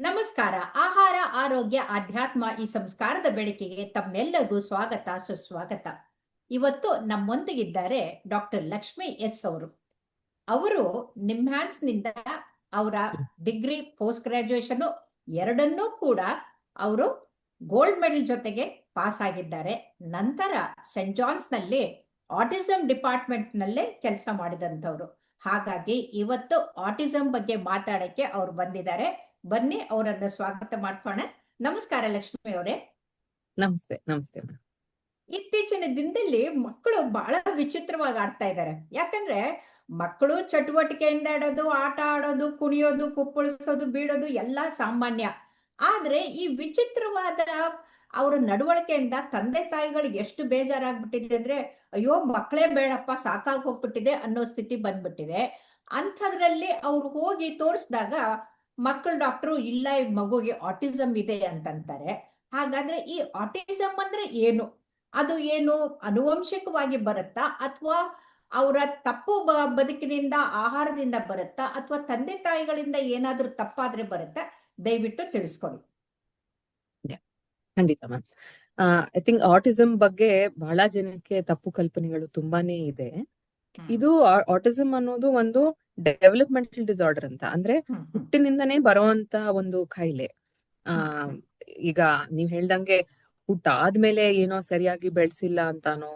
ನಮಸ್ಕಾರ. ಆಹಾರ, ಆರೋಗ್ಯ, ಆಧ್ಯಾತ್ಮ ಈ ಸಂಸ್ಕಾರದ ಬೆಳಕಿಗೆ ತಮ್ಮೆಲ್ಲರಿಗೂ ಸ್ವಾಗತ, ಸುಸ್ವಾಗತ. ಇವತ್ತು ನಮ್ಮೊಂದಿಗಿದ್ದಾರೆ ಡಾಕ್ಟರ್ ಲಕ್ಷ್ಮಿ ಎಸ್ ಅವರು. ಅವರು ನಿಮ್ಹ್ಯಾನ್ಸ್ನಿಂದ ಅವರ ಡಿಗ್ರಿ, ಪೋಸ್ಟ್ ಗ್ರಾಜುಯೇಷನ್ ಎರಡನ್ನೂ ಕೂಡ ಅವರು ಗೋಲ್ಡ್ ಮೆಡಲ್ ಜೊತೆಗೆ ಪಾಸ್ ಆಗಿದ್ದಾರೆ. ನಂತರ ಸೆಂಟ್ ಜಾನ್ಸ್ನಲ್ಲಿ ಆಟಿಸಂ ಡಿಪಾರ್ಟ್ಮೆಂಟ್ ನಲ್ಲೇ ಕೆಲಸ ಮಾಡಿದಂಥವ್ರು. ಹಾಗಾಗಿ ಇವತ್ತು ಆಟಿಸಂ ಬಗ್ಗೆ ಮಾತಾಡಕ್ಕೆ ಅವ್ರು ಬಂದಿದ್ದಾರೆ. ಬನ್ನಿ ಅವರನ್ನ ಸ್ವಾಗತ ಮಾಡ್ಕೋಣ ನಮಸ್ಕಾರ ಲಕ್ಷ್ಮಿ ಅವರೇ. ನಮಸ್ತೆ ನಮಸ್ತೆ ಇತ್ತೀಚಿನ ದಿನದಲ್ಲಿ ಮಕ್ಕಳು ಬಹಳ ವಿಚಿತ್ರವಾಗಿ ಆಡ್ತಾ ಇದ್ದಾರೆ. ಯಾಕಂದ್ರೆ ಮಕ್ಕಳು ಚಟುವಟಿಕೆಯಿಂದ ಆಡೋದು ಆಟ ಆಡೋದು ಕುಣಿಯೋದು ಕುಪ್ಪಳಿಸೋದು ಬೀಳೋದು ಎಲ್ಲಾ ಸಾಮಾನ್ಯ. ಆದ್ರೆ ಈ ವಿಚಿತ್ರವಾದ ಅವರ ನಡವಳಿಕೆಯಿಂದ ತಂದೆ ತಾಯಿಗಳಿಗೆ ಎಷ್ಟು ಬೇಜಾರಾಗ್ಬಿಟ್ಟಿದೆ ಅಂದ್ರೆ ಅಯ್ಯೋ ಮಕ್ಕಳೇ ಬೇಡಪ್ಪ ಸಾಕಾಗಿ ಹೋಗ್ಬಿಟ್ಟಿದೆ ಅನ್ನೋ ಸ್ಥಿತಿ ಬಂದ್ಬಿಟ್ಟಿದೆ. ಅಂಥದ್ರಲ್ಲಿ ಅವ್ರು ಹೋಗಿ ತೋರಿಸಿದಾಗ ಮಕ್ಕಳ ಡಾಕ್ಟ್ರು ಇಲ್ಲ ಈ ಮಗುಗೆ ಆಟಿಸಮ್ ಇದೆ ಅಂತಂತಾರೆ. ಹಾಗಾದ್ರೆ ಈ ಆಟಿಸಮ್ ಅಂದ್ರೆ ಏನು? ಅದು ಏನು ಅನುವಂಶಿಕವಾಗಿ ಬರುತ್ತಾ? ಅಥವಾ ಅವರ ತಪ್ಪು ಬ- ಬದುಕಿನಿಂದ ಆಹಾರದಿಂದ ಬರುತ್ತಾ? ಅಥವಾ ತಂದೆ ತಾಯಿಗಳಿಂದ ಏನಾದ್ರೂ ತಪ್ಪಾದ್ರೆ ಬರುತ್ತಾ? ದಯವಿಟ್ಟು ತಿಳಿಸ್ಕೊಡಿ. ಖಂಡಿತ ಮ್ಯಾಮ್. ಐ ಥಿಂಕ್ ಆಟಿಸಂ ಬಗ್ಗೆ ಬಹಳ ಜನಕ್ಕೆ ತಪ್ಪು ಕಲ್ಪನೆಗಳು ತುಂಬಾನೇ ಇದೆ. ಇದು ಆಟಿಸಮ್ ಅನ್ನೋದು ಒಂದು ಡೆವಲಪ್ಮೆಂಟಲ್ ಡಿಸಾರ್ಡರ್ ಅಂತ. ಅಂದ್ರೆ ಹುಟ್ಟಿನಿಂದನೇ ಬರುವಂತ ಒಂದು ಕಾಯಿಲೆ ಆ ಈಗ ನೀವ್ ಹೇಳ್ದಂಗೆ ಹುಟ್ಟ ಆದ್ಮೇಲೆ ಏನೋ ಸರಿಯಾಗಿ ಬೆಳೆಸಿಲ್ಲ ಅಂತಾನೋ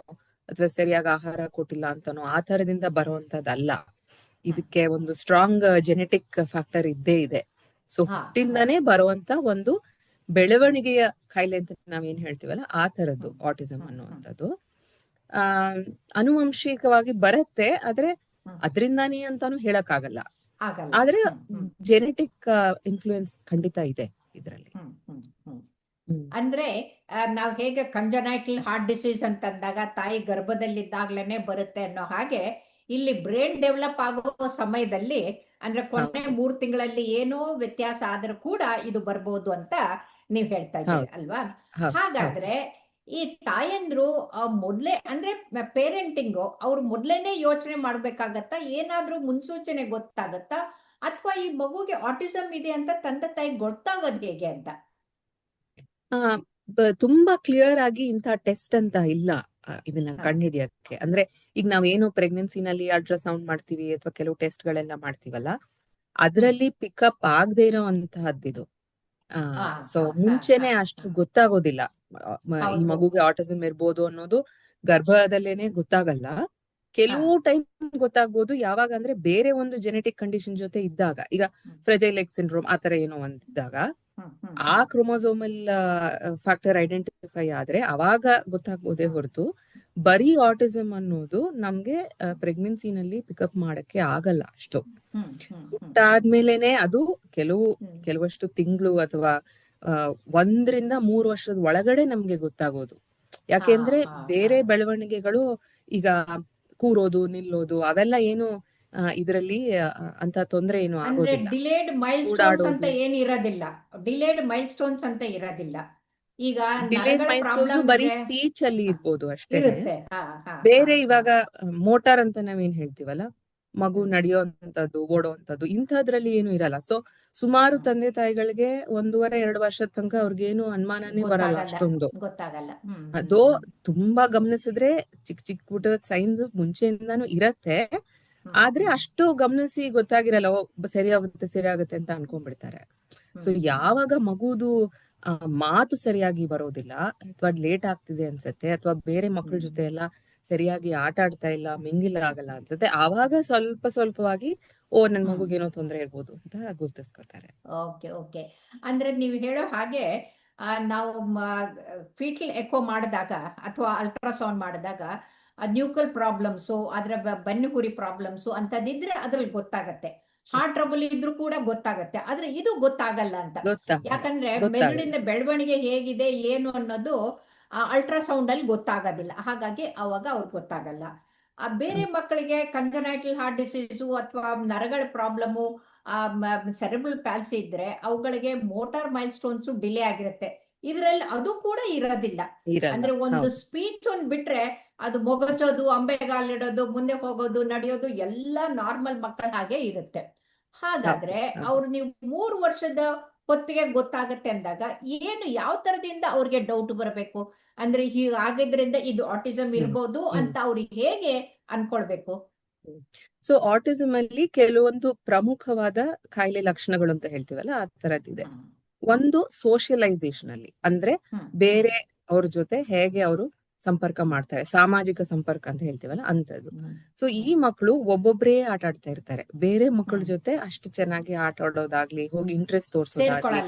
ಅಥವಾ ಸರಿಯಾಗಿ ಆಹಾರ ಕೊಟ್ಟಿಲ್ಲ ಅಂತಾನೋ ಆ ತರದಿಂದ ಬರುವಂತದ್ದಲ್ಲ. ಇದಕ್ಕೆ ಒಂದು ಸ್ಟ್ರಾಂಗ್ ಜೆನೆಟಿಕ್ ಫ್ಯಾಕ್ಟರ್ ಇದ್ದೇ ಇದೆ. ಸೊ ಹುಟ್ಟಿಂದನೇ ಬರುವಂತ ಒಂದು ಬೆಳವಣಿಗೆಯ ಕಾಯಿಲೆ ಅಂತ ನಾವ್ ಏನ್ ಹೇಳ್ತೀವಲ್ಲ ಆ ತರದ್ದು ಆಟಿಸಮ್. ಅನ್ನುವಂಥದ್ದು. ಆ ಅನುವಂಶಿಕವಾಗಿ ಬರುತ್ತೆ ಆದ್ರೆ. ಅದ್ರಿಂದಾನೇ ಅಂತಾನು ಹೇಳಕ್ಕಾಗಲ್ಲ. ಆಗಲ್ಲ. ಆದ್ರೆ ಜೆನೆಟಿಕ್ ಇನ್ಫ್ಲೂಯೆನ್ಸ್ ಖಂಡಿತ ಇದೆ ಇದರಲ್ಲಿ. ಅಂದ್ರೆ ನಾವ್ ಹೇಗೆ ಕಂಜನೈಟಲ್ ಹಾರ್ಟ್ ಡಿಸೀಸ್ ಅಂತಂದಾಗ ತಾಯಿ ಗರ್ಭದಲ್ಲಿದ್ದಾಗ್ಲೇನೆ ಬರುತ್ತೆ ಅನ್ನೋ ಹಾಗೆ ಇಲ್ಲಿ ಬ್ರೈನ್ ಡೆವಲಪ್ ಆಗೋ ಸಮಯದಲ್ಲಿ ಅಂದ್ರೆ ಕೊನೆ. ಮೂರ್ ತಿಂಗಳಲ್ಲಿ ಏನೋ ವ್ಯತ್ಯಾಸ ಆದ್ರೂ ಕೂಡ ಇದು ಬರ್ಬೋದು ಅಂತ ನೀವ್ ಹೇಳ್ತಾ ಇದ್ದೀರಿ ಅಲ್ವಾ? ಹಾಗಾದ್ರೆ ಈ ತಾಯಂದ್ರು ಆ, ಮೊದ್ಲೇ ಅಂದ್ರೆ ಪೇರೆಂಟಿಂಗು ಅವ್ರು ಮೊದ್ಲೇನೆ ಯೋಚನೆ ಮಾಡ್ಬೇಕಾಗತ್ತಾ? ಏನಾದ್ರೂ ಮುನ್ಸೂಚನೆ ಗೊತ್ತಾಗತ್ತಾ? ಅಥವಾ ಈ ಮಗುಗೆ ಆಟಿಸಮ್ ಇದೆ ಅಂತ ತಂದೆ ತಾಯಿ ಗೊತ್ತಾಗೋದ್ ಹೇಗೆ ಅಂತ? ಆ, ತುಂಬಾ ಕ್ಲಿಯರ್ ಆಗಿ ಇಂಥ ಟೆಸ್ಟ್ ಅಂತ ಇಲ್ಲ ಇದನ್ನ. ಕಂಡುಹಿಡಿಯಕ್ಕೆ. ಅಂದ್ರೆ ಈಗ ನಾವೇನು ಪ್ರೆಗ್ನೆನ್ಸಿನಲ್ಲಿ ಅಲ್ಟ್ರಾಸೌಂಡ್ ಮಾಡ್ತೀವಿ ಅಥವಾ ಕೆಲವು ಟೆಸ್ಟ್ ಗಳೆಲ್ಲ ಮಾಡ್ತೀವಲ್ಲ ಅದ್ರಲ್ಲಿ ಪಿಕಪ್ ಆಗದೆ ಇರೋಂತಹದ್ದಿದು ಅಂತಹದ್ದು ಸೊ ಮುಂಚೆನೆ ಅಷ್ಟು ಗೊತ್ತಾಗೋದಿಲ್ಲ. ಆ, ಈ. ಮಗುಗೆ ಆಟಿಸಮ್ ಇರ್ಬೋದು ಅನ್ನೋದು ಗರ್ಭದಲ್ಲೇನೆ ಗೊತ್ತಾಗಲ್ಲ ಕೆಲವು ಟೈಮ್ ಗೊತ್ತಾಗ್ಬೋದು ಯಾವಾಗ ಅಂದ್ರೆ ಬೇರೆ ಒಂದು ಜೆನೆಟಿಕ್ ಕಂಡೀಷನ್ ಜೊತೆ ಇದ್ದಾಗ ಈಗ. ಫ್ರೆಜೈಲ್ ಎಕ್ಸ್ ಸಿಂಡ್ರೋಮ್ ಆತರ ಏನೋ ಒಂದಿದ್ದಾಗ ಆ. ಕ್ರೋಮೋಸೋಮಲ್ ಫ್ಯಾಕ್ಟರ್ ಐಡೆಂಟಿಫೈ ಆದ್ರೆ ಅವಾಗ ಗೊತ್ತಾಗ್ಬೋದೇ ಹೊರತು ಬರೀ ಆಟಿಸಮ್ ಅನ್ನೋದು ನಮ್ಗೆ ಪ್ರೆಗ್ನೆನ್ಸಿನಲ್ಲಿ ಪಿಕಪ್ ಮಾಡಕ್ಕೆ ಆಗಲ್ಲ ಅಷ್ಟು. ಹುಟ್ಟಾದ್ಮೇಲೆನೆ ಅದು ಕೆಲವು ಕೆಲವಷ್ಟು ತಿಂಗಳು ಅಥವಾ ಒಂದರಿಂದ ಮೂರು ವರ್ಷದ ಒಳಗಡೆ ನಮ್ಗೆ ಗೊತ್ತಾಗೋದು. ಯಾಕೆಂದ್ರೆ ಬೇರೆ ಬೆಳವಣಿಗೆಗಳು ಈಗ ಕೂರೋದು ನಿಲ್ಲೋದು ಅವೆಲ್ಲ ಏನು ಇದರಲ್ಲಿ ಅಂತ ತೊಂದರೆ ಏನು ಆಗೋದಿಲ್ಲ. ಡಿಲೇಡ್ ಮೈಲ್ ಸ್ಟೋನ್ಸ್ ಅಂತ ಏನು ಇರೋದಿಲ್ಲ. ಡಿಲೇಡ್ ಮೈಲ್ ಸ್ಟೋನ್ಸ್ ಅಂತ ಇರೋದಿಲ್ಲ. ಈಗ ಡಿಲೇಡ್ ಬರೀ ಸ್ಪೀಚ್ ಅಲ್ಲಿ ಇರ್ಬೋದು ಅಷ್ಟೇ ಬೇರೆ ಇವಾಗ ಮೋಟಾರ್ ಅಂತ ನಾವೇನ್ ಹೇಳ್ತೀವಲ್ಲ? ಮಗು ನಡೆಯೋ ಅಂತದ್ದು ಓಡೋ ಅಂತದ್ದು ಇಂಥದ್ರಲ್ಲಿ ಏನು ಇರಲ್ಲ. ಸೊ ಸುಮಾರು ತಂದೆ ತಾಯಿಗಳಿಗೆ ಒಂದೂವರೆ ಎರಡು ವರ್ಷದ ತನಕ ಅವ್ರಿಗೇನು ಅನುಮಾನನೇ ಬರಲ್ಲ ಅಷ್ಟೊಂದು. ಗೊತ್ತಾಗಲ್ಲ. ಅದೋ ತುಂಬಾ ಗಮನಿಸಿದ್ರೆ ಚಿಕ್ಕ ಚಿಕ್ಕ ಪುಟ್ಟ ಸೈನ್ಸ್ ಮುಂಚೆಯಿಂದಾನು ಇರತ್ತೆ. ಆದ್ರೆ ಅಷ್ಟು ಗಮನಿಸಿ ಗೊತ್ತಾಗಿರಲ್ಲ ಸರಿ ಆಗುತ್ತೆ ಸರಿ ಆಗುತ್ತೆ ಅಂತ ಅನ್ಕೊಂಡ್ಬಿಡ್ತಾರೆ. ಸೊ ಯಾವಾಗ ಮಗುದು ಮಾತು ಸರಿಯಾಗಿ ಬರೋದಿಲ್ಲ ಅಥವಾ ಲೇಟ್ ಆಗ್ತಿದೆ ಅನ್ಸತ್ತೆ ಅಥವಾ ಬೇರೆ ಮಕ್ಕಳ ಜೊತೆ ಎಲ್ಲ ಸರಿಯಾಗಿ ಆಟ ಆಡ್ತಾ ಇಲ್ಲ ಮಿಂಗಿಲ್ ಆಗಲ್ಲ ಅನ್ಸುತ್ತೆ ಆವಾಗ ಸ್ವಲ್ಪ ಸ್ವಲ್ಪವಾಗಿ ಓ ನನ್ ಮಗುಗೆ ಏನೋ ತೊಂದರೆ ಇರ್ಬೋದು ಅಂತ ಗುರ್ತಿಸ್ಕೊತಾರೆ. Okay okay. ಅಂದ್ರೆ ನೀವು ಹೇಳೋ ಹಾಗೆ ಆ, ನಾವು ಫೀಟಲ್ ಎಕೋ ಮಾಡಿದಾಗ ಅಥವಾ ಅಲ್ಟ್ರಾಸೌಂಡ್ ಮಾಡಿದಾಗ ನ್ಯೂಕಲ್ ಪ್ರಾಬ್ಲಮ್ಸು ಅದರ ಬೆನ್ನುಹುರಿ ಪ್ರಾಬ್ಲಮ್ಸು ಅಂತದಿದ್ರೆ ಅದ್ರಲ್ಲಿ ಗೊತ್ತಾಗತ್ತೆ. ಹಾರ್ಟ್ ಟ್ರಬಲ್ ಇದ್ರೂ ಕೂಡ ಗೊತ್ತಾಗತ್ತೆ. ಆದ್ರೆ ಇದು ಗೊತ್ತಾಗಲ್ಲ ಅಂತ. ಯಾಕಂದ್ರೆ ಗೊತ್ತಾಗಲ್ಲ. ಮೆದುಳಿನ ಬೆಳವಣಿಗೆ ಹೇಗಿದೆ ಏನು ಅನ್ನೋದು ಅಲ್ಟ್ರಾಸೌಂಡ್ ಅಲ್ಲಿ ಗೊತ್ತಾಗೋದಿಲ್ಲ. ಹಾಗಾಗಿ ಅವಾಗ ಅವ್ರಿಗೆ ಗೊತ್ತಾಗಲ್ಲ. ಆ ಬೇರೆ ಮಕ್ಕಳಿಗೆ ಕಂಜನೈಟಲ್ ಹಾರ್ಟ್ ಡಿಸೀಸು ಅಥವಾ ನರಗಳ ಪ್ರಾಬ್ಲಮು ಸೆರೆಬ್ರಲ್ ಪ್ಯಾಲ್ಸಿ ಇದ್ರೆ ಅವುಗಳಿಗೆ ಮೋಟಾರ್ ಮೈಲ್ ಸ್ಟೋನ್ಸ್ ಡಿಲೇ ಆಗಿರುತ್ತೆ. ಇದರಲ್ಲಿ ಅದು ಕೂಡ ಇರೋದಿಲ್ಲ. ಅಂದ್ರೆ ಒಂದು ಸ್ಪೀಚ್ ಒಂದ್ ಬಿಟ್ರೆ ಅದು ಮೊಗಚೋದು ಅಂಬೆಗಾಲಿಡೋದು ಮುಂದೆ ಹೋಗೋದು ನಡೆಯೋದು ಎಲ್ಲ ನಾರ್ಮಲ್ ಮಕ್ಕಳ ಹಾಗೆ ಇರುತ್ತೆ. ಹಾಗಾದ್ರೆ. ಅವ್ರು ನೀವು ಮೂರು ವರ್ಷದ ಹೊತ್ತಿಗೆ ಗೊತ್ತಾಗತ್ತೆ ಅಂದಾಗ ಏನು ಯಾವ ತರದಿಂದ ಅವ್ರಿಗೆ ಡೌಟ್ ಬರಬೇಕು? ಅಂದ್ರೆ ಹೀಗಾಗಿದ್ರಿಂದ ಇದು ಆಟಿಸಮ್. ಇರ್ಬೋದು ಅಂತ ಅವ್ರಿಗೆ ಹೇಗೆ ಅನ್ಕೊಳ್ಬೇಕು? ಸೊ ಆಟಿಸಮ್ ಅಲ್ಲಿ ಕೆಲವೊಂದು ಪ್ರಮುಖವಾದ ಕಾಯಿಲೆ ಲಕ್ಷಣಗಳು ಅಂತ ಹೇಳ್ತೀವಲ್ಲ ಆ ತರದಿದೆ ಒಂದು ಸೋಷಿಯಲೈಸೇಷನ್ ಅಲ್ಲಿ ಅಂದ್ರೆ ಬೇರೆ ಅವ್ರ ಜೊತೆ ಹೇಗೆ ಅವರು ಸಂಪರ್ಕ ಮಾಡ್ತಾರೆ. ಸಾಮಾಜಿಕ ಸಂಪರ್ಕ ಅಂತ ಹೇಳ್ತೀವಲ್ಲ ಅಂತದ್ದು. ಸೊ ಈ ಮಕ್ಕಳು ಒಬ್ಬೊಬ್ರೇ ಆಟ ಆಡ್ತಾ ಇರ್ತಾರೆ. ಬೇರೆ ಮಕ್ಕಳ ಜೊತೆ ಅಷ್ಟು ಚೆನ್ನಾಗಿ ಆಟ ಆಡೋದಾಗ್ಲಿ ಹೋಗಿ ಇಂಟ್ರೆಸ್ಟ್ ತೋರಿಸೋದಾಗ್ಲಿ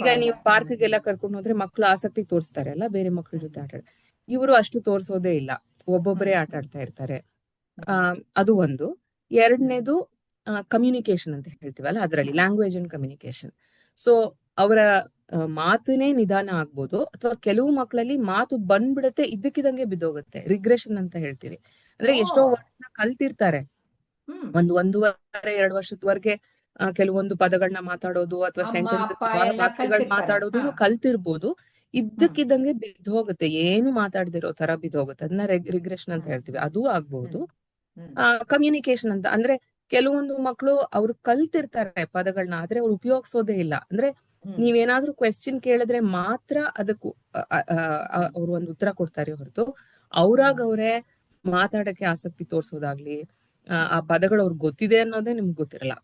ಈಗ ನೀವು ಪಾರ್ಕ್ಗೆಲ್ಲ ಕರ್ಕೊಂಡು ಹೋದ್ರೆ ಮಕ್ಕಳು ಆಸಕ್ತಿ ತೋರಿಸ್ತಾರೆ ಅಲ್ಲ ಬೇರೆ ಮಕ್ಕಳ ಜೊತೆ ಆಟ ಇವರು ಅಷ್ಟು ತೋರಿಸೋದೇ ಇಲ್ಲ. ಒಬ್ಬೊಬ್ಬರೇ. ಆಟ ಆಡ್ತಾ ಇರ್ತಾರೆ. ಆ ಅದು ಒಂದು. ಎರಡನೇದು ಕಮ್ಯುನಿಕೇಶನ್ ಅಂತ ಹೇಳ್ತೀವಲ್ಲ ಅದರಲ್ಲಿ ಲ್ಯಾಂಗ್ವೇಜ್ ಅಂಡ್ ಕಮ್ಯುನಿಕೇಶನ್ ಸೊ ಅವರ ಮಾತನೇ ನಿಧಾನ ಆಗ್ಬೋದು ಅಥವಾ ಕೆಲವು ಮಕ್ಕಳಲ್ಲಿ ಮಾತು ಬಂದ್ಬಿಡತ್ತೆ ಇದ್ದಕ್ಕಿದಂಗೆ ಬಿದ್ದೋಗುತ್ತೆ. ರಿಗ್ರೆಷನ್ ಅಂತ ಹೇಳ್ತೀವಿ. ಅಂದ್ರೆ ಎಷ್ಟೋ. ವರ್ಷ ಕಲ್ತಿರ್ತಾರೆ. ಒಂದ್ ಒಂದು ಒಂದೂವರೆ ಎರಡು ವರ್ಷದವರೆಗೆ ಕೆಲವೊಂದು ಪದಗಳನ್ನ ಮಾತಾಡೋದು ಅಥವಾ ಸೆಂಟೆನ್ಸ್ ವಾಕ್ಯಗಳು ಮಾತಾಡೋದು. ಕಲ್ತಿರ್ಬೋದು. ಇದ್ದಕ್ಕಿದ್ದಂಗೆ ಬಿದ್ದೋಗುತ್ತೆ. ಏನು ಮಾತಾಡ್ದಿರೋ ತರ ಬಿದ್ದೋಗುತ್ತೆ. ಅದನ್ನ ರಿಗ್ರೆಷನ್ ಅಂತ ಹೇಳ್ತೀವಿ. ಅದು ಆಗ್ಬಹುದು. ಕಮ್ಯುನಿಕೇಶನ್ ಅಂತ. ಅಂದ್ರೆ ಕೆಲವೊಂದು ಮಕ್ಕಳು ಅವ್ರು ಕಲ್ತಿರ್ತಾರೆ ಪದಗಳನ್ನ ಆದ್ರೆ ಅವ್ರು ಉಪಯೋಗಿಸೋದೇ ಇಲ್ಲ. ಅಂದ್ರೆ. ನೀವೇನಾದ್ರೂ ಕ್ವೆಶ್ಚನ್ ಕೇಳಿದ್ರೆ ಮಾತ್ರ ಅದಕ್ಕೂ ಅವ್ರು ಒಂದು ಉತ್ತರ ಕೊಡ್ತಾರೆ ಹೊರತು. ಅವ್ರಾಗ ಅವರೇ ಮಾತಾಡಕ್ಕೆ ಆಸಕ್ತಿ ತೋರ್ಸೋದಾಗ್ಲಿ ಆ, ಪದಗಳು ಅವ್ರಿಗೆ ಗೊತ್ತಿದೆ ಅನ್ನೋದೇ ನಿಮ್ಗೆ ಗೊತ್ತಿರಲ್ಲ.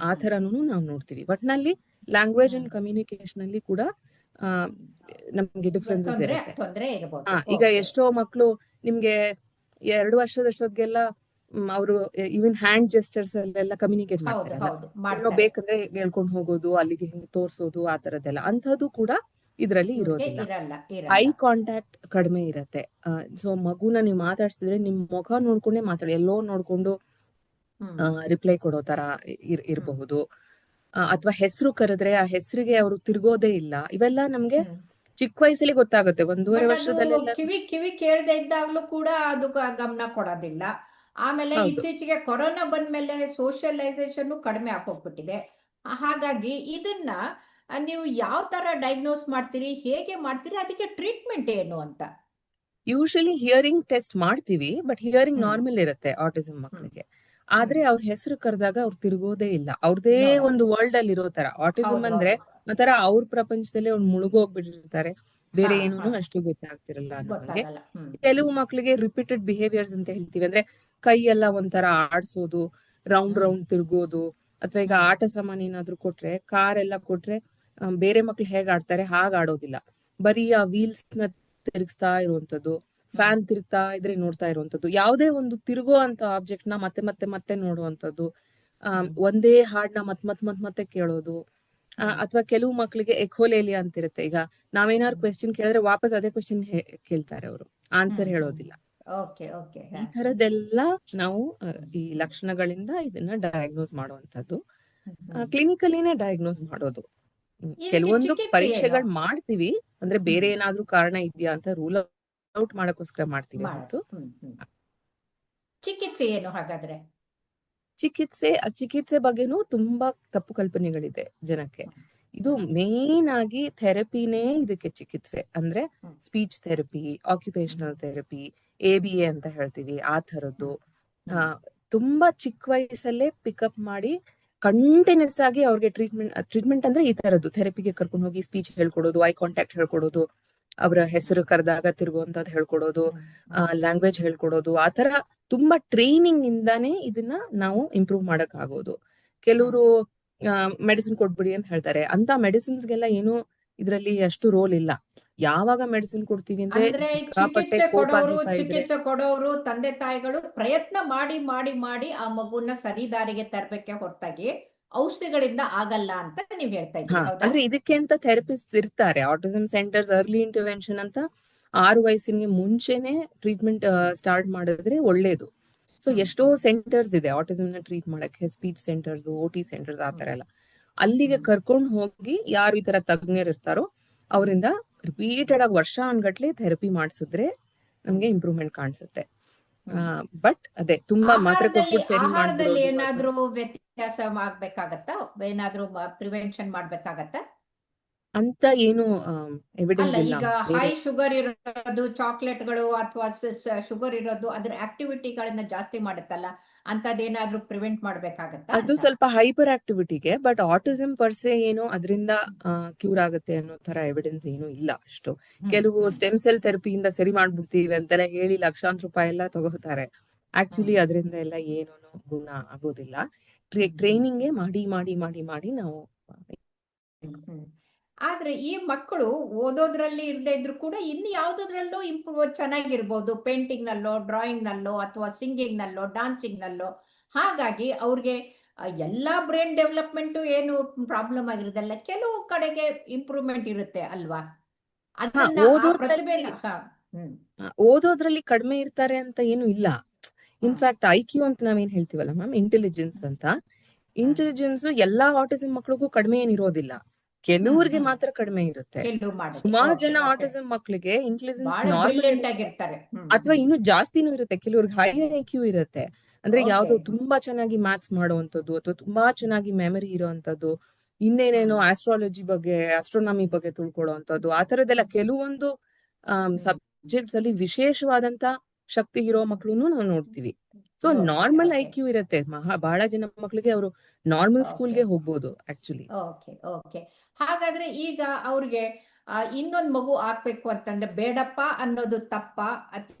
ಆ, ತರನು ನಾವು ನೋಡ್ತೀವಿ. ಒಟ್ನಲ್ಲಿ ಲ್ಯಾಂಗ್ವೇಜ್ ಅಂಡ್ ಕಮ್ಯುನಿಕೇಶನ್ ಅಲ್ಲಿ ಕೂಡ ನಮ್ಗೆ ಡಿಫ್ರೆನ್ಸಸ್ ಇರುತ್ತೆ. ಈಗ. ಎಷ್ಟೋ ಮಕ್ಕಳು ನಿಮ್ಗೆ ಎರಡು ವರ್ಷದಷ್ಟೊತ್ತಿಗೆಲ್ಲ ಅವರು ಈವನ್ ಹ್ಯಾಂಡ್ ಜೆಸ್ಟರ್ಸ್ ಅಲ್ಲೆಲ್ಲ ಕಮ್ಯುನಿಕೇಟ್ ಮಾಡ್ತಾರೆ ಬೇಕಂದ್ರೆ ಹೇಳ್ಕೊಂಡು ಹೋಗೋದು ಅಲ್ಲಿಗೆ ಹಿಂಗೆ ತೋರ್ಸೋದು ಆ ತರದ್ದೆಲ್ಲ. ಅಂತದ್ದು ಕೂಡ ಇದ್ರಲ್ಲಿ ಇರೋದಿಲ್ಲ. ಐ ಕಾಂಟ್ಯಾಕ್ಟ್ ಕಡಿಮೆ ಇರತ್ತೆ. ಸೊ ಮಗುನ ನೀವು ಮಾತಾಡ್ಸಿದ್ರೆ ನಿಮ್ ಮುಖ ನೋಡ್ಕೊಂಡೇ ಮಾತಾಡಿ ಎಲ್ಲೋ ನೋಡ್ಕೊಂಡು. ರಿಪ್ಲೈ ಕೊಡೋ ತರ ಇರ್ ಇರಬಹುದು. ಅಥವಾ ಹೆಸರು ಕರೆದ್ರೆ ಆ ಹೆಸರಿಗೆ ಅವರು ತಿರ್ಗೋದೇ ಇಲ್ಲ. ಇವೆಲ್ಲ ನಮ್ಗೆ. ಚಿಕ್ಕ ವಯಸ್ಸಲ್ಲಿ ಗೊತ್ತಾಗುತ್ತೆ. ಒಂದೂವರೆ ವರ್ಷದಲ್ಲಿ ಕಿವಿ ಕಿವಿ ಕೇಳದೆ ಇದ್ದಾಗ್ಲೂ ಕೂಡ ಅದು ಗಮನ ಕೊಡೋದಿಲ್ಲ. ಆಮೇಲೆ. ಇತ್ತೀಚೆಗೆ ಕೊರೋನಾ ಬಂದ್ಮೇಲೆ ಸೋಷಿಯಲೈಸೇಷನ್ ಕಡಿಮೆ ಆಗೋಗ್ಬಿಟ್ಟಿದೆ ಹಾಗಾಗಿ ಇದನ್ನ ನೀವು ಯಾವ ತರ ಡಯಾಗ್ನೋಸ್ ಮಾಡ್ತೀರಿ ಹೇಗೆ ಮಾಡ್ತೀರಿ ಅದಕ್ಕೆ ಟ್ರೀಟ್ಮೆಂಟ್ ಏನು ಅಂತ. ಯೂಶಲಿ ಹಿಯರಿಂಗ್ ಟೆಸ್ಟ್ ಮಾಡ್ತೀವಿ ಬಟ್ ಹಿಯರಿಂಗ್. ನಾರ್ಮಲ್ ಇರುತ್ತೆ ಆಟಿಸಮ್ ಮಕ್ಕಳಿಗೆ. ಆದ್ರೆ ಅವ್ರ ಹೆಸರು ಕರೆದಾಗ ಅವ್ರು ತಿರುಗೋದೇ ಇಲ್ಲ. ಅವ್ರದೇ ಒಂದು ವರ್ಲ್ಡ್ ಅಲ್ಲಿ ಇರೋ ತರ. ಆಟಿಸಮ್ ಅಂದ್ರೆ. ಒಂಥರ ಅವ್ರ ಪ್ರಪಂಚದಲ್ಲಿ ಅವ್ರು ಮುಳುಗೋಗ್ಬಿಟ್ಟಿರ್ತಾರೆ ಬೇರೆ ಏನೂ ಅಷ್ಟು ಗೊತ್ತಾಗ್ತಿರಲ್ಲ ಕೆಲವು ಮಕ್ಕಳಿಗೆ ರಿಪೀಟೆಡ್ ಬಿಹೇವಿಯರ್ಸ್ ಅಂತ ಹೇಳ್ತೀವಿ. ಅಂದ್ರೆ ಕೈ ಎಲ್ಲ ಒಂಥರ ಆಡ್ಸೋದು ರೌಂಡ್ ರೌಂಡ್ ತಿರ್ಗೋದು ಅಥವಾ ಈಗ ಆಟ ಸಾಮಾನು ಏನಾದ್ರು ಕೊಟ್ರೆ ಕಾರ್ ಎಲ್ಲ ಕೊಟ್ರೆ ಬೇರೆ ಮಕ್ಳು ಹೇಗ್ ಆಡ್ತಾರೆ ಹಾಗ್ ಆಡೋದಿಲ್ಲ. ಬರೀ ಆ ವೀಲ್ಸ್ನ ತಿರುಗಿಸ್ತಾ ಇರುವಂತದ್ದು ಫ್ಯಾನ್ ತಿರುಗ್ತಾ ಇದ್ರೆ ನೋಡ್ತಾ ಇರುವಂತದ್ದು ಯಾವುದೇ ಒಂದು ತಿರುಗೋ ಅಂತ ಆಬ್ಜೆಕ್ಟ್ನ ಮತ್ತೆ ಮತ್ತೆ ಮತ್ತೆ ನೋಡುವಂತದ್ದು. ಒಂದೇ ಹಾಡ್ನ ಮತ್ ಮತ್ ಮತ್ ಮತ್ತೆ ಕೇಳೋದು. ಅಥವಾ ಕೆಲವು ಮಕ್ಳಿಗೆ ಎಕೋಲೇಲಿ ಅಂತಿರುತ್ತೆ. ಈಗ ನಾವೇನಾದ್ರು ಕ್ವೆಶನ್ ಕೇಳಿದ್ರೆ ವಾಪಸ್ ಅದೇ ಕ್ವೆಶನ್ ಕೇಳ್ತಾರೆ ಅವರು. ಆನ್ಸರ್ ಹೇಳೋದಿಲ್ಲ. Okay okay. ಈ ತರದೆಲ್ಲ ನಾವು ಈ ಲಕ್ಷಣಗಳಿಂದ ಇದನ್ನ ಡಯಾಗ್ನೋಸ್ ಮಾಡುವಂತದ್ದು ಕ್ಲಿನಿಕಲಿನೇ ಡಯಾಗ್ನೋಸ್ ಮಾಡೋದು. ಕೆಲವೊಂದು ಪರೀಕ್ಷೆಗಳು? ಮಾಡ್ತೀವಿ. ಅಂದ್ರೆ ಬೇರೆ. ಏನಾದ್ರೂ ಕಾರಣ ಇದೆಯಾ ಅಂತ ರೂಲ್ ಔಟ್ ಮಾಡಕ್ಕೋಸ್ಕರ ಮಾಡ್ತೀವಿ. ಚಿಕಿತ್ಸೆ ಏನು ಹಾಗಾದ್ರೆ? ಚಿಕಿತ್ಸೆ ಚಿಕಿತ್ಸೆ ಬಗ್ಗೆನೂ ತುಂಬಾ ತಪ್ಪು ಕಲ್ಪನೆಗಳಿದೆ ಜನಕ್ಕೆ. ಇದು ಮೇನ್ ಆಗಿ ಥೆರಪಿನೇ ಇದಕ್ಕೆ ಚಿಕಿತ್ಸೆ. ಅಂದ್ರೆ speech therapy occupational therapy A B A ಅಂತ ಹೇಳ್ತೀವಿ ಆ ಥರದ್ದು. ತುಂಬಾ ಚಿಕ್ಕ ವಯಸ್ಸಲ್ಲೇ ಪಿಕಪ್ ಮಾಡಿ ಕಂಟಿನ್ಯೂಸ್ ಆಗಿ ಅವ್ರಿಗೆ ಟ್ರೀಟ್ಮೆಂಟ್ ಟ್ರೀಟ್ಮೆಂಟ್ ಅಂದ್ರೆ ಈ ತರದ್ದು ಥೆರಪಿಗೆ ಕರ್ಕೊಂಡು ಹೋಗಿ ಸ್ಪೀಚ್ ಹೇಳ್ಕೊಡೋದು ಐ ಕಾಂಟ್ಯಾಕ್ಟ್ ಹೇಳ್ಕೊಡೋದು ಅವರ ಹೆಸರು ಕರೆದಾಗ ತಿರುಗುವಂತದ್ದು ಹೇಳ್ಕೊಡೋದು ಲ್ಯಾಂಗ್ವೇಜ್ ಹೇಳ್ಕೊಡೋದು ಆ ತರ ತುಂಬಾ ಟ್ರೈನಿಂಗ್ ಇಂದಾನೇ ಇದನ್ನ ನಾವು ಇಂಪ್ರೂವ್ ಮಾಡಕ್ ಆಗೋದು ಕೆಲವರು ಮೆಡಿಸಿನ್ ಕೊಟ್ಬಿಡಿ ಅಂತ ಹೇಳ್ತಾರೆ. ಅಂತ ಮೆಡಿಸಿನ್ಸ್ಗೆಲ್ಲ ಏನು ಇದ್ರಲ್ಲಿ ಅಷ್ಟು ರೋಲ್ ಇಲ್ಲ. ಯಾವಾಗ ಮೆಡಿಸಿನ್ ಕೊಡ್ತೀವಿ ಅಂದ್ರೆ ಸಿಕ್ಕಾಪಟ್ಟೆ ಚಿಕಿತ್ಸೆ ಕೋಪ ಕೊಡೋರು ಗೀಪ ಚಿಕಿತ್ಸೆ ಕೊಡೋರು ತಂದೆ ತಾಯಿಗಳು ಪ್ರಯತ್ನ ಮಾಡಿ ಮಾಡಿ ಮಾಡಿ ಆ ಮಗುನ ಸರಿ ದಾರಿಗೆ ತರಬೇಕೆ ಹೊರತಾಗಿ ಔಷಧಿಗಳಿಂದ ಆಗಲ್ಲ ಅಂತ ನೀವ್ ಹೇಳ್ತಾ ಹಾ ಇದ್ದೀರಿ ಹೌದಾ? ಅಂದ್ರೆ ಇದಕ್ಕೆ ಅಂತ ಥೆರಪಿಸ್ಟ್ ಇರ್ತಾರೆ. ಆಟಿಸಮ್ ಸೆಂಟರ್ಸ್ ಅರ್ಲಿ ಇಂಟರ್ವೆನ್ಷನ್ ಅಂತ ಆರು ವಯಸ್ಸಿಗೆ ಮುಂಚೆನೆ ಟ್ರೀಟ್ಮೆಂಟ್ ಸ್ಟಾರ್ಟ್ ಮಾಡಿದ್ರೆ ಒಳ್ಳೇದು. ಸೊ ಎಷ್ಟೋ ಸೆಂಟರ್ಸ್ ಇದೆ ಆಟಿಸಮ್ನ ಟ್ರೀಟ್ ಮಾಡಕ್ಕೆ. Speech centres O T centres ಆ ತರ ಎಲ್ಲ. ಅಲ್ಲಿಗೆ. ಕರ್ಕೊಂಡು ಹೋಗಿ ಯಾರು ಈ ತರ ತಜ್ಞರು ಇರ್ತಾರೋ ಅವರಿಂದ ರಿಪೀಟೆಡ್ ಆಗಿ ವರ್ಷ ಅನ್ಗಟ್ಲೆ ಥೆರಪಿ ಮಾಡಿಸಿದ್ರೆ ನಮ್ಗೆ ಇಂಪ್ರೂವ್ಮೆಂಟ್ ಕಾಣಿಸುತ್ತೆ ಬಟ್ ಅದೇ ತುಂಬಾ ಮಾತ್ರ ಏನಾದ್ರೂ ವ್ಯತ್ಯಾಸ ಆಗ್ಬೇಕಾಗತ್ತಾ ಏನಾದ್ರೂ ಪ್ರಿವೆನ್ಷನ್ ಮಾಡ್ಬೇಕಾಗತ್ತಾ ಅಂತ ಏನು ಎವಿಡೆನ್ಸ್ ಇಲ್ಲ. ಈಗ ಹೈ ಶುಗರ್ ಇರೋದು ಚಾಕ್ಲೇಟ್ಗಳು ಅಥವಾ ಶುಗರ್ ಇರೋದು ಅದ್ರ ಆಕ್ಟಿವಿಟಿಗಳನ್ನ ಜಾಸ್ತಿ ಮಾಡುತ್ತಲ್ಲ ಅಂತದೇನಾದ್ರೂ ಪ್ರಿವೆಂಟ್ ಮಾಡ್ಬೇಕಾಗತ್ತಾ? ಅದು ಸ್ವಲ್ಪ ಹೈಪರ್ ಆಕ್ಟಿವಿಟಿಗೆ ಬಟ್ ಆಟಿಸಮ್ ಪರ್ಸೆ ಏನು ಅದರಿಂದ ಕ್ಯೂರ್ ಆಗುತ್ತೆ ಅನ್ನೋ ತರ ಎವಿಡೆನ್ಸ್ ಏನು ಇಲ್ಲ ಅಷ್ಟು. ಕೆಲವು ಸ್ಟೆಮ್ ಸೆಲ್ ಥೆರಪಿಯಿಂದ ಸರಿ ಮಾಡ್ಬಿಡ್ತೀವಿ ಅಂತೆಲ್ಲ ಹೇಳಿ ಲಕ್ಷಾಂತರ ರೂಪಾಯಿ ಎಲ್ಲ ತಗೋತಾರೆ. ಆಕ್ಚುಲಿ ಅದರಿಂದ ಎಲ್ಲ ಏನೂ ಗುಣ ಆಗೋದಿಲ್ಲ. ಟ್ರೈನಿಂಗ್ ಮಾಡಿ ಮಾಡಿ ಮಾಡಿ ಮಾಡಿ ನಾವು ಆದ್ರೆ ಈ ಮಕ್ಕಳು ಓದೋದ್ರಲ್ಲಿ ಇರದೇ ಇದ್ರು ಕೂಡ ಇನ್ನು ಯಾವ್ದಾದ್ರಲ್ಲೂ ಇಂಪ್ರೂವ್ ಚೆನ್ನಾಗಿರ್ಬೋದು. ಪೇಂಟಿಂಗ್ ನಲ್ಲೋ ಡ್ರಾಯಿಂಗ್ ನಲ್ಲೋ ಅಥವಾ ಸಿಂಗಿಂಗ್ ನಲ್ಲೋ ಡಾನ್ಸಿಂಗ್ ನಲ್ಲೋ. ಹಾಗಾಗಿ ಅವ್ರಿಗೆ ಎಲ್ಲಾ ಬ್ರೈನ್ ಡೆವಲಪ್ಮೆಂಟ್ ಏನು ಪ್ರಾಬ್ಲಮ್ ಆಗಿರೋದಲ್ಲ ಕೆಲವು ಕಡೆಗೆ ಇಂಪ್ರೂವ್ಮೆಂಟ್ ಇರುತ್ತೆ ಅಲ್ವಾ? ಓದೋದ್ರಲ್ಲಿ ಕಡಿಮೆ ಇರ್ತಾರೆ ಅಂತ ಏನು ಇಲ್ಲ. ಇನ್ಫ್ಯಾಕ್ಟ್ ಐ ಕ್ಯೂ ಅಂತ ನಾವೇನ್ ಹೇಳ್ತೀವಲ್ಲ ಮ್ಯಾಮ್? ಇಂಟೆಲಿಜೆನ್ಸ್ ಅಂತ. ಇಂಟೆಲಿಜೆನ್ಸ್ ಎಲ್ಲಾ ಆಟಿಸಂ ಮಕ್ಳಿಗೂ ಕಡಿಮೆ ಏನಿರೋದಿಲ್ಲ ಕೆಲವ್ರಿಗೆ ಮಾತ್ರ ಕಡಿಮೆ ಇರುತ್ತೆ. ಸುಮಾರು ಜನ ಆಟಿಸಮ್ ಆಟಿಸಂ ಮಕ್ಳಿಗೆ ಇಂಟೆಲಿಜೆನ್ಸ್ ನಾರ್ಮಲ್ ಆಗಿರ್ತಾರೆ. ಅಥವಾ ಇನ್ನು ಜಾಸ್ತಿನೂ ಇರುತ್ತೆ. ಕೆಲವ್ರಿಗೆ ಹೈ ಐ ಕ್ಯೂ ಇರುತ್ತೆ. ಅಂದ್ರೆ ಯಾವ್ದೋ ತುಂಬಾ ಚೆನ್ನಾಗಿ ಮ್ಯಾಥ್ಸ್ ಮಾಡುವಂತದ್ದು ಅಥವಾ ತುಂಬಾ ಚೆನ್ನಾಗಿ ಮೆಮರಿ ಇರೋವಂಥದ್ದು ಇನ್ನೇನೇನೋ ಆಸ್ಟ್ರಾಲಜಿ ಬಗ್ಗೆ ಆಸ್ಟ್ರೋನಮಿ ಬಗ್ಗೆ ತಿಳ್ಕೊಳುವಂತದ್ದು ಆ ತರದೆಲ್ಲ ಕೆಲವೊಂದು ಸಬ್ಜೆಕ್ಟ್ಸ್ ಅಲ್ಲಿ ವಿಶೇಷವಾದಂತ ಶಕ್ತಿ ಇರೋ ಮಕ್ಕಳನ್ನು ನಾವು ನೋಡ್ತೀವಿ. ಸೊ ನಾರ್ಮಲ್ ಐ ಕ್ಯೂ ಇರುತ್ತೆ. ಬಹಳ ಜನ ಮಕ್ಕಳಿಗೆ ಅವರು ನಾರ್ಮಲ್ ಸ್ಕೂಲ್ಗೆ ಹೋಗ್ಬೋದು ಆಕ್ಚುಲಿ ಓಕೆ ಓಕೆ ಹಾಗಾದ್ರೆ ಈಗ ಅವ್ರಿಗೆ ಇನ್ನೊಂದ್ ಮಗು ಆಗ್ಬೇಕು ಅಂತಂದ್ರೆ ಬೇಡಪ್ಪ ಅನ್ನೋದು ತಪ್ಪ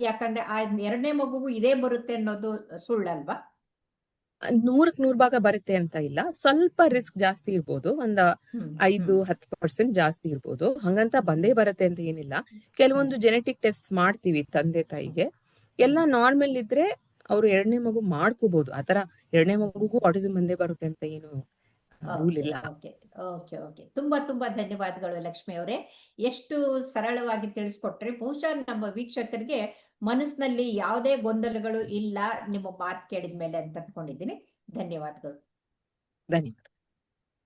ಯಾಕಂದ್ರೆ ಆ ಎರಡನೇ ಮಗುಗೂ ಇದೇ ಬರುತ್ತೆ ಅನ್ನೋದು ಸುಳ್ಳಲ್ವಾ? ನೂರಕ್ ನೂರ್ ಭಾಗ ಬರುತ್ತೆ ಅಂತ ಇಲ್ಲ. ಸ್ವಲ್ಪ ರಿಸ್ಕ್ ಜಾಸ್ತಿ ಇರ್ಬೋದು. ಒಂದ ಐದು ಹತ್ ಹತ್ತು ಪರ್ಸೆಂಟ್ ಜಾಸ್ತಿ ಇರ್ಬೋದು. ಹಂಗಂತ ಬಂದೇ ಬರುತ್ತೆ ಅಂತ ಏನಿಲ್ಲ. ಕೆಲವೊಂದು ಜೆನೆಟಿಕ್ ಟೆಸ್ಟ್ ಮಾಡ್ತೀವಿ ತಂದೆ ತಾಯಿಗೆ. ಎಲ್ಲ ನಾರ್ಮಲ್ ಇದ್ರೆ ಅವ್ರು ಎರಡನೇ ಮಗು ಮಾಡ್ಕೋಬಹುದು ಆತರ ಎರಡನೇ ಮಗುಗೂ ಆಟಿಸಂ ಬಂದೇ ಬರುತ್ತೆ ಅಂತ ಏನು ಓಕೆ ಓಕೆ ತುಂಬಾ ತುಂಬಾ ಧನ್ಯವಾದಗಳು ಲಕ್ಷ್ಮಿ ಅವರೇ. ಎಷ್ಟು ಸರಳವಾಗಿ ತಿಳಿಸ್ಕೊಟ್ರಿ. ಬಹುಶಃ ನಮ್ಮ ವೀಕ್ಷಕರಿಗೆ ಮನಸ್ಸಿನಲ್ಲಿ ಯಾವುದೇ ಗೊಂದಲಗಳು ಇಲ್ಲ ನಿಮ್ಮ ಮಾತು ಕೇಳಿದ ಮೇಲೆ ಅಂತ ಅನ್ಕೊಂಡಿದ್ದೀನಿ. ಧನ್ಯವಾದಗಳು. ಧನ್ಯವಾದ.